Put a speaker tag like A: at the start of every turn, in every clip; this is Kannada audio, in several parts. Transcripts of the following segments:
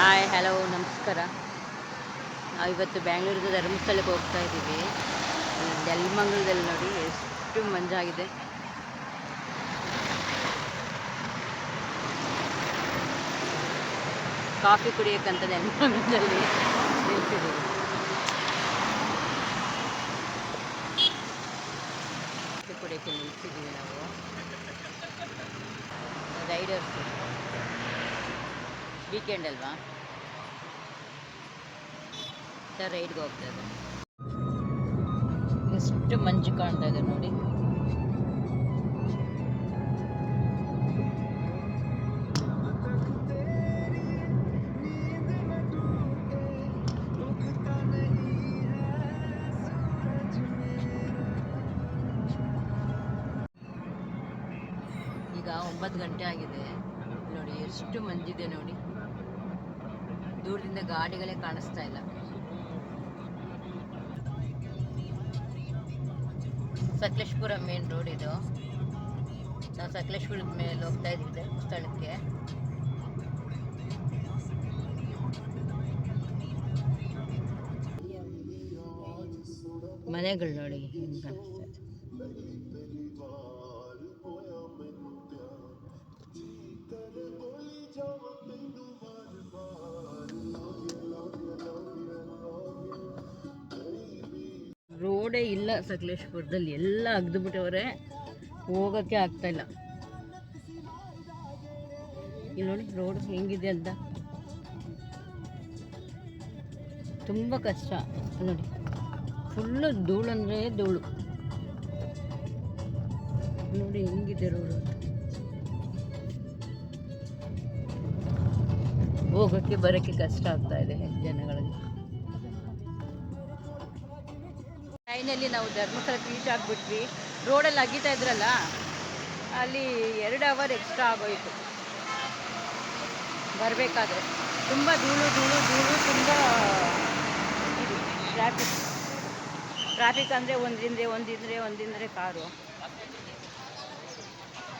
A: ಹಾಯ್ ಹಲೋ ನಮಸ್ಕಾರ. ನಾವು ಇವತ್ತು ಬ್ಯಾಂಗ್ಳೂರಿಂದ ಧರ್ಮಸ್ಥಳಕ್ಕೆ ಹೋಗ್ತಾ ಇದ್ದೀವಿ. ನೆಲಮಂಗಲದಲ್ಲಿ ನೋಡಿ ಎಷ್ಟು ಮಂಜಾಗಿದೆ. ಕಾಫಿ ಕುಡಿಯೋಕ್ಕಂತ ನೆಲಮಂಗಲದಲ್ಲಿ ನಿಲ್ಸಿದ್ದೀವಿ ಕಾಫಿ ಕುಡಿಯೋಕ್ಕೆ ನಿಲ್ಸಿದ್ದೀವಿ ನಾವು. ರೈಡರ್ಸು ವೀಕೆಂಡ್ ಅಲ್ವಾ? ಸರ್ ರೈಡ್ಗೆ ಹೋಗ್ತಾ ಇದೆ ಎಷ್ಟು ಮಂಜು ಕಾಣ್ತಾ ಇದೆ ನೋಡಿ. ಈಗ ಒಂಬತ್ತು ಗಂಟೆ ಆಗಿದೆ. ನೋಡಿ, ಎಷ್ಟು ಮಂದಿದೆ ನೋಡಿ. ದೂರದಿಂದ ಗಾಡಿಗಳೇ ಕಾಣಿಸ್ತಾ ಇಲ್ಲ. ಸಕಲೇಶ್ಪುರ ಮೇನ್ ರೋಡ್ ಇದು. ನಾವು ಸಕಲೇಶ್ಪುರದ ಮೇಲೆ ಹೋಗ್ತಾ ಇದ್ವಿ ಸ್ಥಳಕ್ಕೆ. ಮನೆಗಳು ನೋಡಿ ಕಾಣಿಸ್ತಾ ಇದೆ. ರೋಡೇ ಇಲ್ಲ ಸಕಲೇಶ್ಪುರದಲ್ಲಿ. ಎಲ್ಲ ಅಗ್ದು ಬಿಟ್ಟವ್ರೆ. ಹೋಗೋಕ್ಕೆ ಆಗ್ತಾ ಇಲ್ಲ. ಇಲ್ಲಿ ನೋಡಿ ರೋಡ್ ಹೆಂಗಿದೆ ಅಂತ. ತುಂಬ ಕಷ್ಟ ನೋಡಿ. ಫುಲ್ಲು ಧೂಳು ಅಂದರೆ ಧೂಳು. ನೋಡಿ ಹೆಂಗಿದೆ ರೋಡು ಹೋಗೋಕ್ಕೆ ಬರೋಕ್ಕೆ ಕಷ್ಟ ಆಗ್ತಾ ಇದೆ ಜನಗಳಿಗೆ. ಟ್ರೈನಲ್ಲಿ ನಾವು ಧರ್ಮಸ್ಥಳಕ್ಕೆ ರೀಚ್ ಆಗಿಬಿಟ್ವಿ. ರೋಡಲ್ಲಿ ಅಗೀತಾ ಇದ್ರಲ್ಲ, ಅಲ್ಲಿ ಎರಡು ಅವರ್ ಎಕ್ಸ್ಟ್ರಾ ಆಗೋಯಿತು. ಬರಬೇಕಾದ್ರೆ. ತುಂಬ ಧೂಳು ಧೂಳು ಧೂಳು, ತುಂಬ ಇದು ಟ್ರಾಫಿಕ್ ಟ್ರಾಫಿಕ್ ಅಂದರೆ ಒಂದಿಂದ್ರೆ ಒಂದಿಂದ್ರೆ ಒಂದಿಂದ್ರೆ ಕಾರು.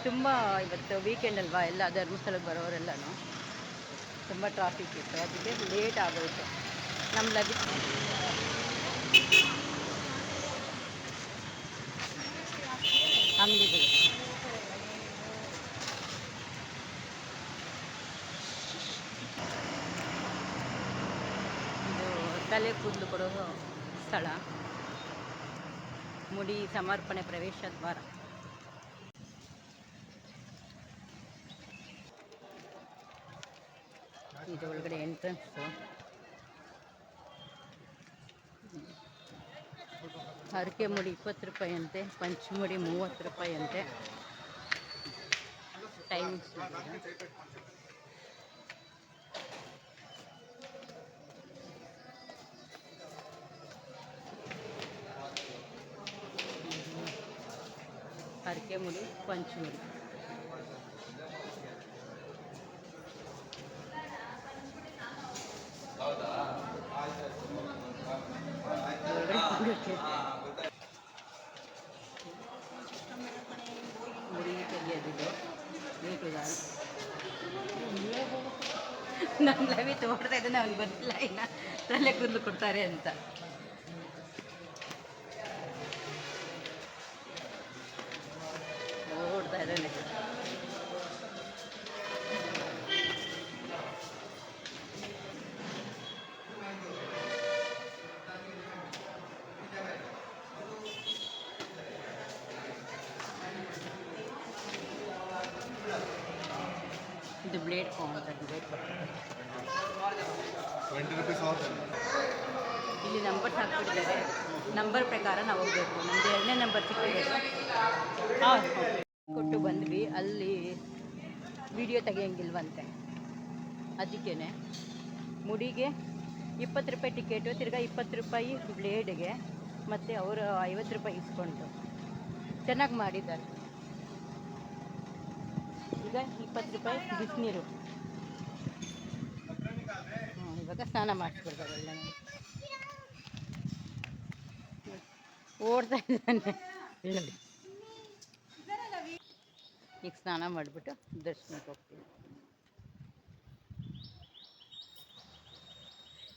A: ತುಂಬ ಇವತ್ತು ವೀಕೆಂಡ್ ಅಲ್ವಾ ಎಲ್ಲ ಧರ್ಮಸ್ಥಳಕ್ಕೆ ಬರೋರೆಲ್ಲನೂ. ತುಂಬ ಟ್ರಾಫಿಕ್ ಇತ್ತು. ಅದಕ್ಕೆ ಲೇಟ್ ಆಗೋಯಿತು. ನಮ್ಮ ಲಗೇಜ್ ಅಂಗಡಿಗಳು ಇದು ತಲೆ ಕೂದಲು ಕೊಡೋ ಸ್ಥಳ. ಮುಡಿ ಸಮರ್ಪಣೆ ಪ್ರವೇಶ ದ್ವಾರ. ಇದು ಒಳಗಡೆ ಎಂಟ್ರೆನ್ಸು. ಹರಕೆ ಮುಡಿ ಇಪ್ಪತ್ತು ರೂಪಾಯಿ ಅಂತೆ ಪಂಚಮುಡಿ ಮೂವತ್ತು ರೂಪಾಯಿ ಅಂತೆ. ಟೈಮಿಂಗ್ಸ್ ಹರಕೆ ಮುಡಿ ಪಂಚಮುಡಿ ನಮ್ಮ ಲವಿ ತೋಡ್ತಾ ಇದ್ದಾನೆ ಅವ್ನಿಗೆ ಗೊತ್ತಿಲ್ಲ ಇನ್ನು ತಲೆ ಕೂದಲು ಕೊಡ್ತಾರೆ ಅಂತ. ಕಾಣುತ್ತೆ ಬ್ಲೇಡ್
B: ಟ್ವೆಂಟಿ ರುಪೀಸ್ ಆಫ್
A: ಇಲ್ಲಿ ನಂಬರ್ ಹಾಕ್ಬಿಟ್ಟಿದ್ದಾರೆ. ನಂಬರ್ ಪ್ರಕಾರ ನಾವು ಹೋಗಬೇಕು. ನಮ್ದು ಎರಡನೇ ನಂಬರ್ ಸಿಕ್ಕಿದೆ. ಹಾಂ. ಕೊಟ್ಟು ಬಂದ್ವಿ. ಅಲ್ಲಿ ವಿಡಿಯೋ ತೆಗಿಯಂಗಿಲ್ವಂತೆ. ಅದಕ್ಕೇ ಮುಡಿಗೆ ಇಪ್ಪತ್ತು ರೂಪಾಯಿ ಟಿಕೆಟು ತಿರ್ಗಾ ಇಪ್ಪತ್ತು ರೂಪಾಯಿ ಬ್ಲೇಡ್ಗೆ ಮತ್ತು ಅವರು ಐವತ್ತು ರೂಪಾಯಿ ಇಸ್ಕೊಂಡು. ಚೆನ್ನಾಗಿ ಮಾಡಿದ್ದಾರೆ. ಈಗ ಇಪ್ಪತ್ತು ರೂಪಾಯಿ ಬಿಸಿನೀರು ಇವಾಗ ಸ್ನಾನ ಮಾಡಿಸ್ಬಿಡ್ತಾರೆ ಎಲ್ಲ ಓಡ್ತಾ ಇದ್ದಾನೆ. ಈಗ ಸ್ನಾನ ಮಾಡಿಬಿಟ್ಟು ದರ್ಶನಕ್ಕೆ ಹೋಗ್ತೀವಿ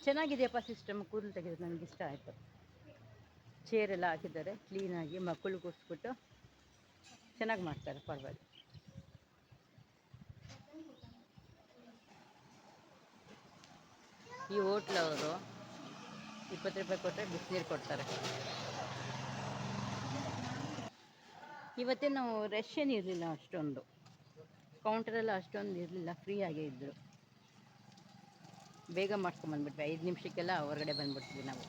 A: ಚೆನ್ನಾಗಿದೆಯಪ್ಪ ಸಿಸ್ಟಮ್. ಕೂದಲು ತೆಗೆದು ನನಗೆ ಇಷ್ಟ ಆಯಿತು. ಚೇರೆಲ್ಲ ಹಾಕಿದ್ದಾರೆ. ಕ್ಲೀನಾಗಿ ಮಕ್ಕಳು ಕೂರಿಸ್ಬಿಟ್ಟು ಚೆನ್ನಾಗಿ ಮಾಡ್ತಾರೆ, ಪರವಾಗಿಲ್ಲ. ಈ ಹೋಟ್ಲವರು ಇಪ್ಪತ್ತು ರೂಪಾಯಿ ಕೊಟ್ಟರೆ ಬಿಸಿನೀರು ಕೊಡ್ತಾರೆ. ಇವತ್ತೇನು ರಶ್ ಏನು ಇರಲಿಲ್ಲ ಅಷ್ಟೊಂದು. ಕೌಂಟರೆಲ್ಲ ಅಷ್ಟೊಂದು ಇರಲಿಲ್ಲ ಫ್ರೀಯಾಗೇ ಇದ್ದರು ಬೇಗ ಮಾಡ್ಕೊಂಬಂದ್ಬಿಟ್ವಿ ಐದು ನಿಮಿಷಕ್ಕೆಲ್ಲ ಹೊರಗಡೆ ಬಂದ್ಬಿಡ್ತೀವಿ ನಾವು.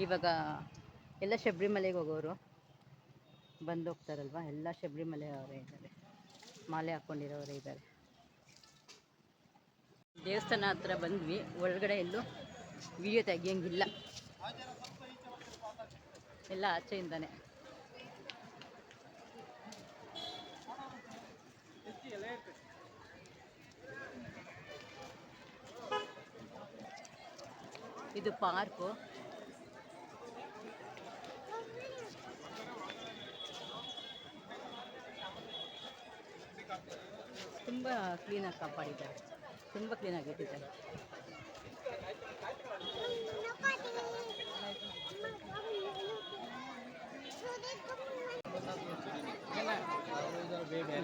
A: ಇವಾಗ ಎಲ್ಲ ಶಬರಿಮಲೆಗೆ ಹೋಗೋರು ಬಂದು ಹೋಗ್ತಾರಲ್ವ? ಎಲ್ಲ ಶಬರಿಮಲೆ ಅವರೇ ಇದ್ದಾರೆ. ಮಾಲೆ ಹಾಕ್ಕೊಂಡಿರೋರೇ ಇದ್ದಾರೆ. ದೇವಸ್ಥಾನ ಹತ್ರ ಬಂದ್ವಿ. ಒಳಗಡೆ ಎಲ್ಲೂ ವಿಡಿಯೋ ತೆಗಿಯಂಗಿಲ್ಲ. ಎಲ್ಲ ಆಚೆಯಿಂದಾನೆ. ಇದು ಪಾರ್ಕು. ತುಂಬ ಕ್ಲೀನಾಗಿ ಕಾಪಾಡಿದ್ದಾರೆ. ತುಂಬ ಕ್ಲೀನಾಗಿ ಇಟ್ಟಿದ್ದಾರೆ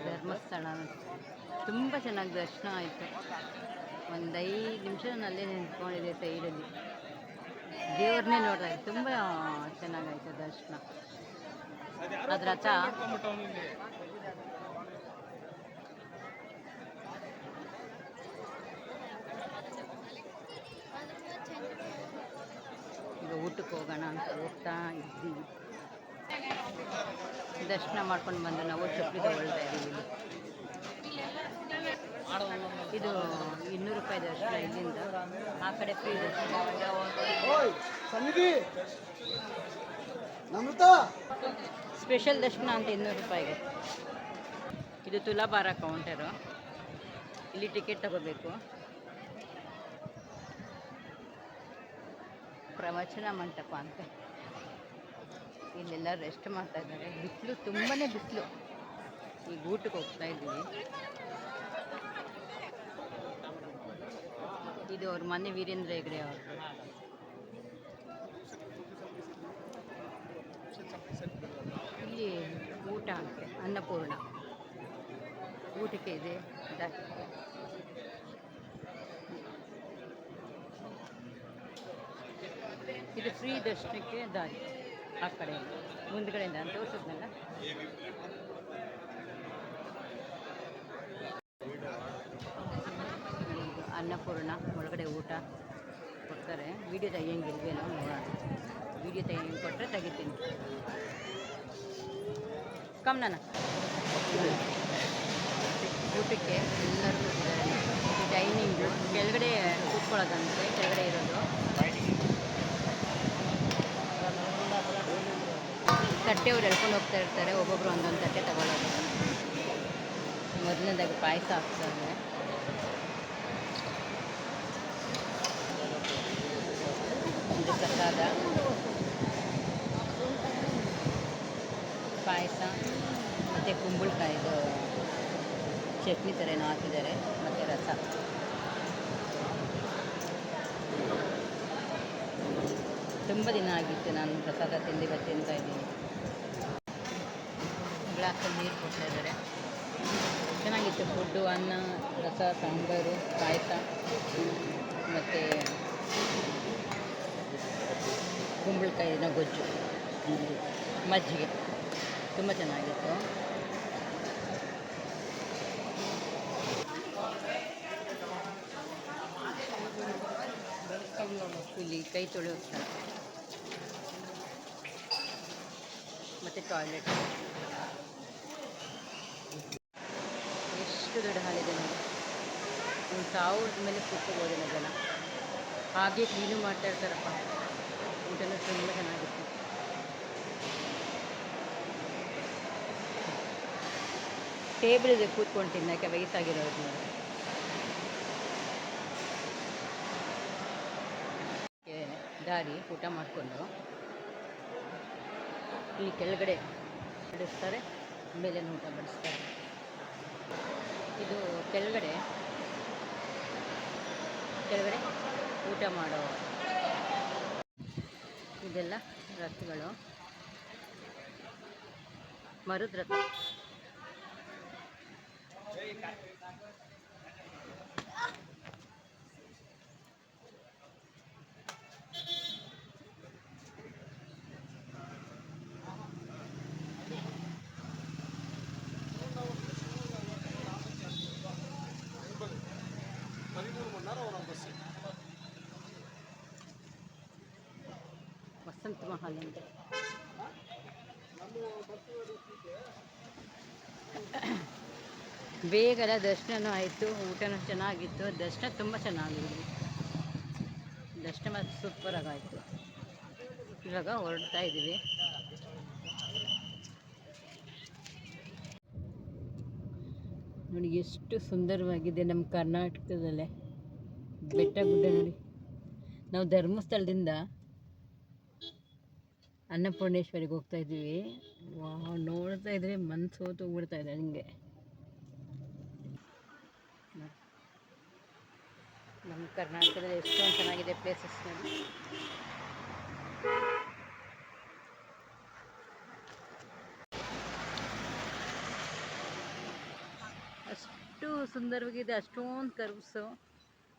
A: ಧರ್ಮಸ್ಥಳ. ತುಂಬ ಚೆನ್ನಾಗಿ ದರ್ಶನ ಆಯಿತು. ಒಂದು ಐದು ನಿಮಿಷ ನಾನು ಅಲ್ಲೇ ನಿಂತ್ಕೊಂಡಿದ್ದೆ ಸೈಡಲ್ಲಿ. ದೇವ್ರನ್ನೇ ನೋಡ್ದೆ ತುಂಬ ಚೆನ್ನಾಗಾಯ್ತು ದರ್ಶನ. ಅದ್ರ ಹತ್ರ ಈಗ ಊಟಕ್ಕೆ ಹೋಗೋಣ ಅಂತ ಹೋಗ್ತಾ ಇದ್ದೀವಿ ದರ್ಶನ ಮಾಡ್ಕೊಂಡು ಬಂದು ನಾವು ಚಪ್ಪಲಿ ತಗೊಳ್ತಾ ಇದ್ದೀವಿ. ಇದು ಇನ್ನೂರು ರೂಪಾಯಿ ದರ್ಶನ ಇಲ್ಲಿಂದ. ಆ ಕಡೆ ಫ್ರೀ ದರ್ಶನ. ಸ್ಪೆಷಲ್ ದರ್ಶನ ಅಂತ ಇನ್ನೂರು ರೂಪಾಯಿಗೆ. ಇದು ತುಲಾಭಾರ ಕೌಂಟರು ಇಲ್ಲಿ ಟಿಕೆಟ್ ತಗೋಬೇಕು. ಪ್ರವಚನ ಮಂಟಪ ಅಂತ. ಇಲ್ಲೆಲ್ಲ ರೆಸ್ಟ್ ಮಾಡ್ತಾ ಇದ್ದಾರೆ. ಬಿಸಿಲು ತುಂಬಾ ಬಿಸಿಲು. ಈಗ ಊಟಕ್ಕೆ ಹೋಗ್ತಾ ಇದ್ದೀವಿ. ಇದು ಅವ್ರ ಮನೆ ವೀರೇಂದ್ರ ಹೆಗ್ಡೆ ಅವರು. ಇಲ್ಲಿ ಊಟ ಅಂತೆ, ಅನ್ನಪೂರ್ಣ. ಊಟಕ್ಕೆ ಇದೆ. ಇದು ಫ್ರೀ ದರ್ಶನಕ್ಕೆ ದಾರಿ ಆ ಕಡೆ ಮುಂದ್ಗಡೆಯಿಂದ ಅಂತ ತೋರಿಸಿದ್ನಲ್ಲ? ಅನ್ನಪೂರ್ಣ ಒಳಗಡೆ ಊಟ ಕೊಡ್ತಾರೆ. ವಿಡಿಯೋ ತೆಗಿಯಂಗಿಲ್ವೇನೋ ನೋಡೋಣ. ವಿಡಿಯೋ ತೆಗಿಯಂಗೆ ಕೊಟ್ಟರೆ ತೆಗಿತೀನಿ. ಕಮ್ನಾನ ಊಟಕ್ಕೆ ಎಲ್ಲರೂ ಡೈನಿಂಗು ಕೆಳಗಡೆ ಕೂತ್ಕೊಳ್ಳೋದಂತೆ ಕೆಳಗಡೆ ಇರೋದು. ತಟ್ಟೆ ಅವ್ರು ಎಳ್ಕೊಂಡು ಹೋಗ್ತಾ ಇರ್ತಾರೆ, ಒಬ್ಬೊಬ್ರು ಒಂದೊಂದು ತಟ್ಟೆ ತಗೊಳ್ಳೋದು ಮೊದಲನೇದಾಗಿ ಪಾಯಸ ಹಾಕ್ತಾರೆ ಪ್ರಸಾದ. ಪಾಯಸ, ಮತ್ತು ಕುಂಬಳಕಾಯಿದು ಚಟ್ನಿ ಥರ ಏನೋ ಹಾಕಿದ್ದಾರೆ, ಮತ್ತು ರಸ. ತುಂಬ ದಿನ ಆಗಿತ್ತು ನಾನು ಪ್ರಸಾದ ತಿಂಡಿ ಅಂತ ಇದ್ದೀನಿ. ಗ್ಲಾಸಲ್ಲಿ ನೀರು ಕೊಡ್ತಾ ಇದ್ದಾರೆ. ಚೆನ್ನಾಗಿತ್ತು ಫುಡ್ಡು, ಅನ್ನ, ರಸ, ಸಾಂಬಾರು, ಪಾಯಸ, ಮತ್ತು ಕುಂಬಳಕಾಯಿನ ಗೊಜ್ಜು. ಮಜ್ಜಿಗೆ. ತುಂಬ ಚೆನ್ನಾಗಿತ್ತು. ಇಲ್ಲಿ ಕೈ ತೊಳೆಯೋ ಸ್ಥಳ. ಮತ್ತು ಟಾಯ್ಲೆಟ್ ಎಷ್ಟು ದೊಡ್ಡ ಹಾಲಿದೆ ನೋಡಿ. ಒಂದು ಸಾವಿರದ ಮೇಲೆ ಕೂತ್ಕೋಬೋದೇನೋ ಜನ. ಹಾಗೆ ಕ್ಲೀನು ಮಾಡ್ತಾ ಇರ್ತಾರಪ್ಪ. ಊಟನೂ ತುಂಬ ಚೆನ್ನಾಗಿತ್ತು. ಟೇಬಲ್ ಇದೆ ಕೂತ್ಕೊಂಡು ತಿನ್ನೋಕ್ಕೆ ವಯಸ್ಸಾಗಿರೋರು ನೋಡಿ. ದಾರಿ ಊಟ ಮಾಡಿಕೊಂಡು ಇಲ್ಲಿ ಕೆಳಗಡೆ ಬಡಿಸ್ತಾರೆ ಮೇಲೆ ಊಟ ಬಡಿಸ್ತಾರೆ. ಇದು ಕೆಳಗಡೆ ಕೆಳಗಡೆ ಊಟ ಮಾಡೋ ಇದೆಲ್ಲ ರಥಗಳು. ಮರದ ವಸಂತ ಅಂತ. ಬೇಗದ ದರ್ಶನನೂ ಆಯಿತು, ಊಟನೂ ಚೆನ್ನಾಗಿತ್ತು, ದರ್ಶನ ತುಂಬ ಚೆನ್ನಾಗಿತ್ತು ದರ್ಶನ ಮತ್ತು ಸೂಪರಾಗಿ ಆಯಿತು ಇವಾಗ ಹೊರಡ್ತಾ ಇದ್ದೀವಿ. ನೋಡಿ ಎಷ್ಟು ಸುಂದರವಾಗಿದೆ ನಮ್ಮ ಕರ್ನಾಟಕದಲ್ಲೇ. ಬೆಟ್ಟ ಗುಡ್ಡ ನೋಡಿ. ನಾವು ಧರ್ಮಸ್ಥಳದಿಂದ ಅನ್ನಪೂರ್ಣೇಶ್ವರಿಗೆ ಹೋಗ್ತಾ ಇದ್ದೀವಿ. ವಾ ನೋಡ್ತಾ ಇದ್ರೆ ಮನ್ಸು ಹೋಗ್ಬಿಡ್ತಾ ಇದೆ ನಿಮಗೆ ನಮ್ಮ ಕರ್ನಾಟಕದಲ್ಲಿ ಎಷ್ಟೊಂದು ಚೆನ್ನಾಗಿದೆ ಪ್ಲೇಸಸ್ ಅಷ್ಟು ಸುಂದರವಾಗಿದೆ, ಅಷ್ಟೊಂದು ಕರ್ವ್ಸು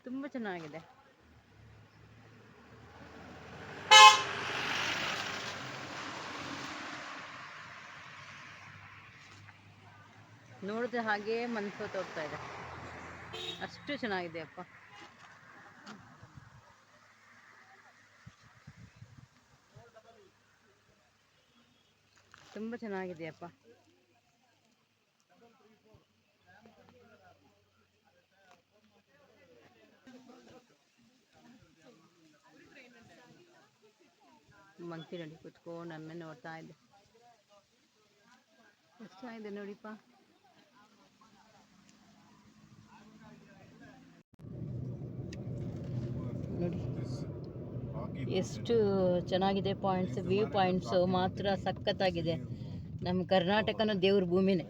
A: ತುಂಬ ಚೆನ್ನಾಗಿದೆ. ನೋಡಿದ್ರೆ ಹಾಗೆ ಮನಸ್ಸು ಹೋಗ್ತಾ ಇದೆ. ಅಷ್ಟು ಚೆನ್ನಾಗಿದೆ ಅಪ್ಪ. ತುಂಬ ಚೆನ್ನಾಗಿದೆಯಪ್ಪ ಮಂಕಿ ನೋಡಿ ಕುತ್ಕೊಂಡು ನನ್ನ ನೋಡ್ತಾ ಇದ್ದೆ. ಚೆನ್ನಾಗಿದೆ ನೋಡಿಪ್ಪ ನೋಡಿ ಎಷ್ಟು ಚೆನ್ನಾಗಿದೆ ಪಾಯಿಂಟ್ಸ್ ವ್ಯೂ ಪಾಯಿಂಟ್ಸು ಮಾತ್ರ ಸಖತ್ತಾಗಿದೆ. ನಮ್ಮ ಕರ್ನಾಟಕನ ದೇವ್ರ ಭೂಮಿನೇ.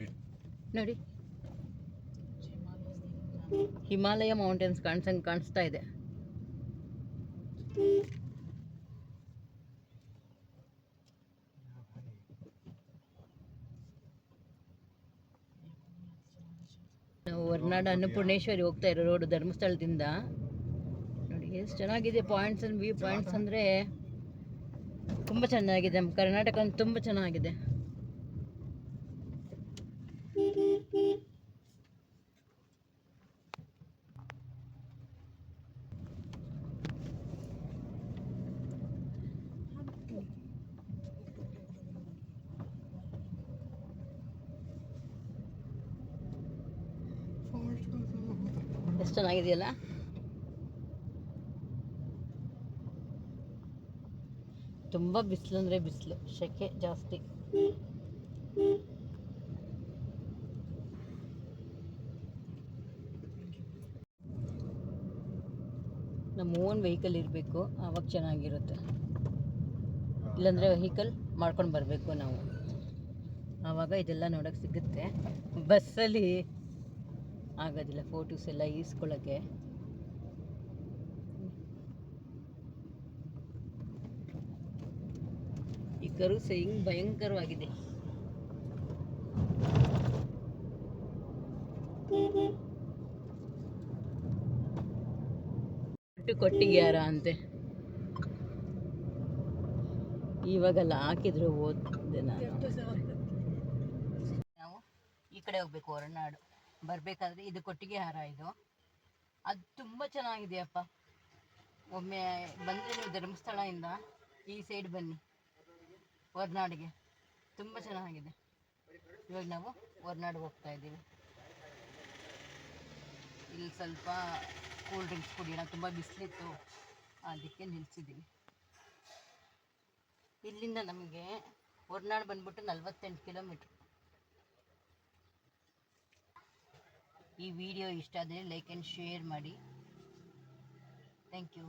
A: ನೋಡಿ. ಹಿಮಾಲಯ ಮೌಂಟೇನ್ಸ್ ಕಾಣಿಸಂಗೆ ಕಾಣಿಸ್ತಾ ಇದೆ. ನಾವು ಹೊರ್ನಾಡು ಅನ್ನಪೂರ್ಣೇಶ್ವರಿ ಹೋಗ್ತಾ ಇರೋ ರೋಡು ಧರ್ಮಸ್ಥಳದಿಂದ ಎಷ್ಟು ಚೆನ್ನಾಗಿದೆ ಪಾಯಿಂಟ್ಸ್ ಅಂಡ್ ವ್ಯೂ ಪಾಯಿಂಟ್ಸ್ ಅಂದರೆ ತುಂಬ ಚೆನ್ನಾಗಿದೆ. ನಮ್ಮ ಕರ್ನಾಟಕ ತುಂಬ ಚೆನ್ನಾಗಿದೆ. ಎಷ್ಟು ಚೆನ್ನಾಗಿದೆಯಲ್ಲ? ತುಂಬ ಬಿಸಿಲು ಅಂದರೆ ಬಿಸಿಲು ಸೆಕೆ ಜಾಸ್ತಿ. ನಮ್ಮ ಓನ್ ವೆಹಿಕಲ್ ಇರಬೇಕು, ಆವಾಗ ಚೆನ್ನಾಗಿರುತ್ತೆ. ಇಲ್ಲಾಂದರೆ ವೆಹಿಕಲ್ ಮಾಡ್ಕೊಂಡು ಬರಬೇಕು ನಾವು. ಆವಾಗ ಇದೆಲ್ಲ ನೋಡೋಕ್ಕೆ ಸಿಗುತ್ತೆ. ಬಸ್ಸಲ್ಲಿ ಆಗೋದಿಲ್ಲ ಫೋಟೋಸ್ ಎಲ್ಲ ಈಸ್ಕೊಳ್ಳೋಕ್ಕೆ ಈ ಸೇಯಿಂಗ್‌ ಭಯಂಕರವಾಗಿದೆ ಕೊಟ್ಟಿಗ್ಯಾರ ಕೊಟ್ಟಿಗೆ ಯಾರ ಅಂತೆ? ಇವಾಗೆಲ್ಲ ಹಾಕಿದ್ರು ನಾನು. ನಾವು ಈ ಕಡೆ ಹೋಗ್ಬೇಕು, ಹೊರನಾಡು. ಬರಬೇಕಾದ್ರೆ ಇದು ಕೊಟ್ಟಿಗೆ ಹಾರ ಇದು. ಅದು ತುಂಬ ಚೆನ್ನಾಗಿದೆಯಪ್ಪ. ಒಮ್ಮೆ ಬಂದರೆ ನೀವು ಧರ್ಮಸ್ಥಳದಿಂದ ಈ ಸೈಡ್ ಬನ್ನಿ. ಹೊರನಾಡಿಗೆ. ತುಂಬ ಚೆನ್ನಾಗಿದೆ. ಇವಾಗ ನಾವು ಹೊರನಾಡು ಹೋಗ್ತಾ ಇದ್ದೀವಿ. ಇಲ್ಲಿ ಸ್ವಲ್ಪ ಕೂಲ್ ಡ್ರಿಂಕ್ಸ್ ಕುಡಿಯೋಣ. ತುಂಬ ಬಿಸಿಲಿತ್ತು. ಅದಕ್ಕೆ ನಿಲ್ಸಿದ್ದೀವಿ. ಇಲ್ಲಿಂದ ನಮಗೆ ಹೊರನಾಡು ಬಂದ್ಬಿಟ್ಟು ನಲ್ವತ್ತೆಂಟು ಕಿಲೋಮೀಟ್ರ್. ಈ ವಿಡಿಯೋ ಇಷ್ಟ ಆದರೆ ಲೈಕ್ ಆ್ಯಂಡ್ ಶೇರ್ ಮಾಡಿ. Thank you